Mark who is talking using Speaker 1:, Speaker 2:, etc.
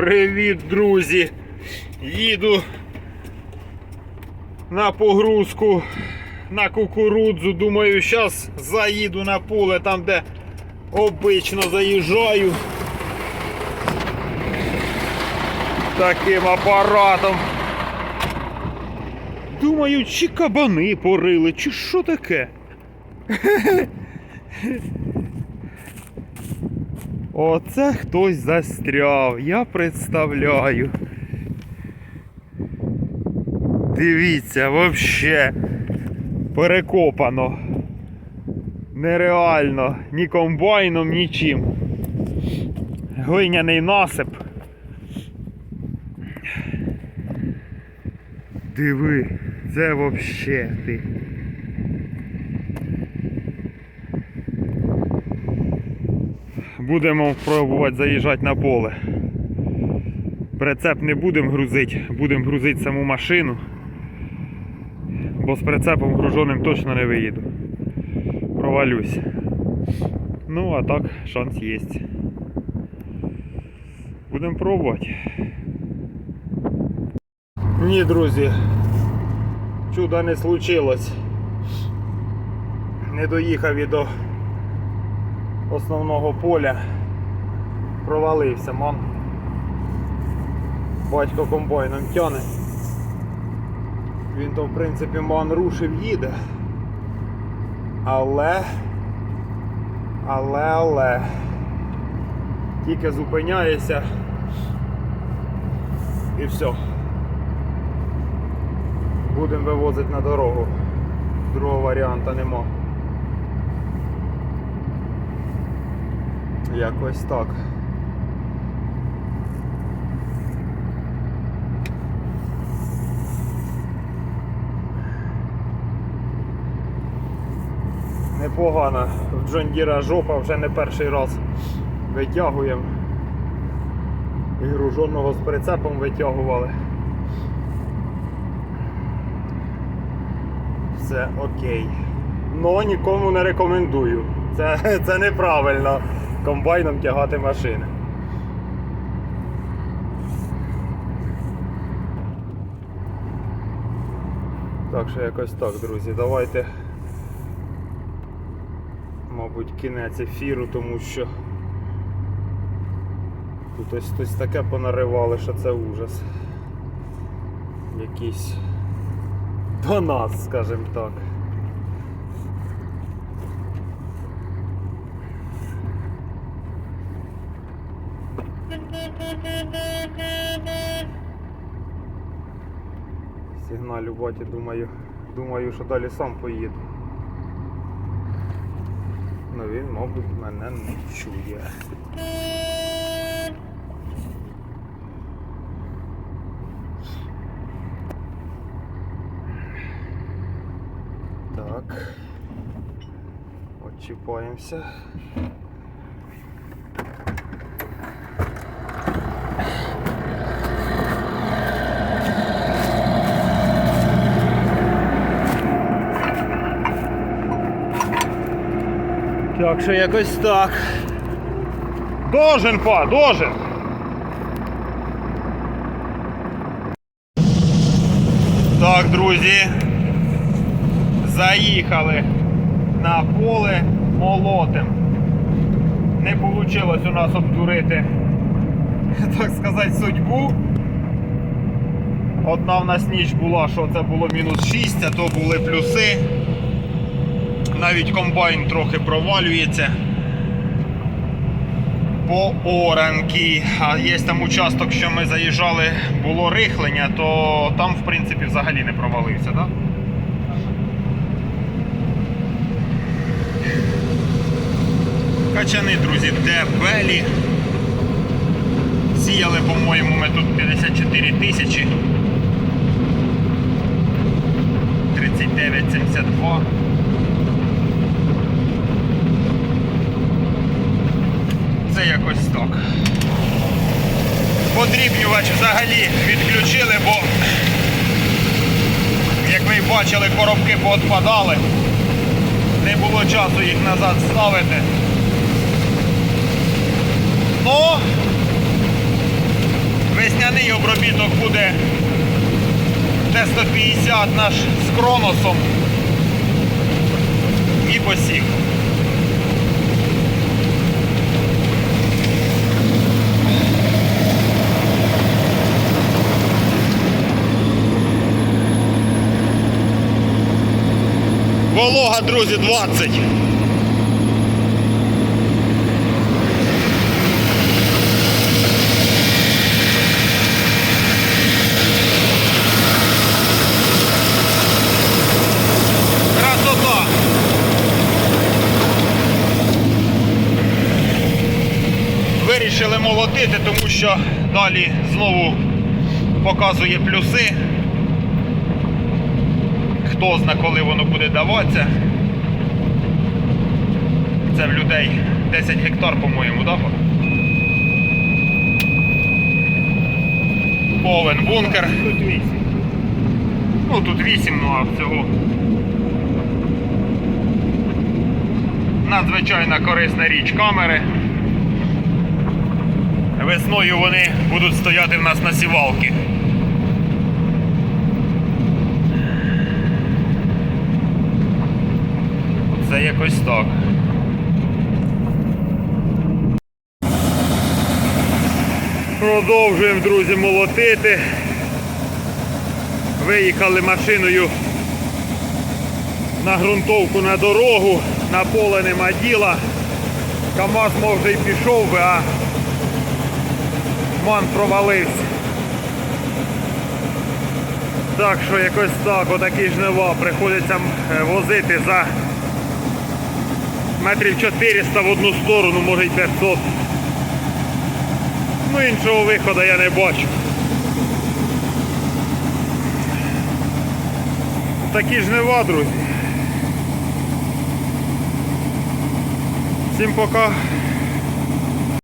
Speaker 1: Привіт, друзі! Їду на погрузку на кукурудзу. Думаю, зараз заїду на поле, там де обично заїжджаю. Таким апаратом. Думаю, чи кабани порили, чи що таке? Оце хтось застряв, я представляю. Дивіться, вообще перекопано. Нереально, ні комбайном, нічим. Глиняний насип. Диви, це вообще ти. Будемо пробувати заїжджати на поле. Прицеп не будемо грузити, будемо грузити саму машину. Бо з прицепом груженим точно не виїду. Провалюсь. Ну, а так, шанс є. Будемо пробувати. Ні, друзі. Чуда не случилось. Не доїхав і до основного поля. Провалився, ман. Батько комбайном тяне. Він то в принципі ман рушив їде. Але. Але, але. Тільки зупиняється. І все. Будемо вивозити на дорогу. Другого варіанта нема. Якось так. Непогано. В Джондіра жопа вже не перший раз витягуємо. І груженого з прицепом витягували. Все окей. Но нікому не рекомендую. Це, це неправильно комбайном тягати машини. Так що якось так, друзі. Давайте, мабуть, кінець ефіру, тому що тут ось хтось таке понаривали, що це ужас. Якийсь до нас, скажімо так. Сигналю баті, думаю, думаю, що далі сам поїду. Ну він, мабуть, мене не чує. Так. Отчіпаємося. Так що якось так. Должен, па, должен. Так, друзі. Заїхали на поле молотим. Не вийшло у нас обдурити, так сказати, судьбу. Одна в нас ніч була, що це було мінус 6, а то були плюси. Навіть комбайн трохи провалюється по оранки. А є там участок, що ми заїжджали, було рихлення, то там в принципі взагалі не провалився, так? Качани, друзі, дебелі. Сіяли, по-моєму, ми тут 54 тисячі. 39,72. Це якось так. Подрібнювач взагалі відключили, бо, як ви бачили, коробки поотпадали. Не було часу їх назад ставити. Ну, весняний обробіток буде Т-150 наш з Кроносом і посів. Волога, друзі, 20. Красота. Вирішили молотити, тому що далі знову показує плюси. Хто зна, коли воно буде даватися. Це в людей 10 гектар, по-моєму, да? Повен бункер.
Speaker 2: Тут вісім.
Speaker 1: Ну тут 8, ну а всього. Надзвичайно корисна річ камери. Весною вони будуть стояти в нас на сівалки. Це якось так. Продовжуємо, друзі, молотити. Виїхали машиною на ґрунтовку на дорогу, на поле нема діла. КАМАЗ може й пішов би, а ман провалився. Так що якось так, отакі жнива приходиться возити за метрів 400 в одну сторону, може й 500. Ну іншого виходу я не бачу. Такі ж нева, друзі. Всім пока.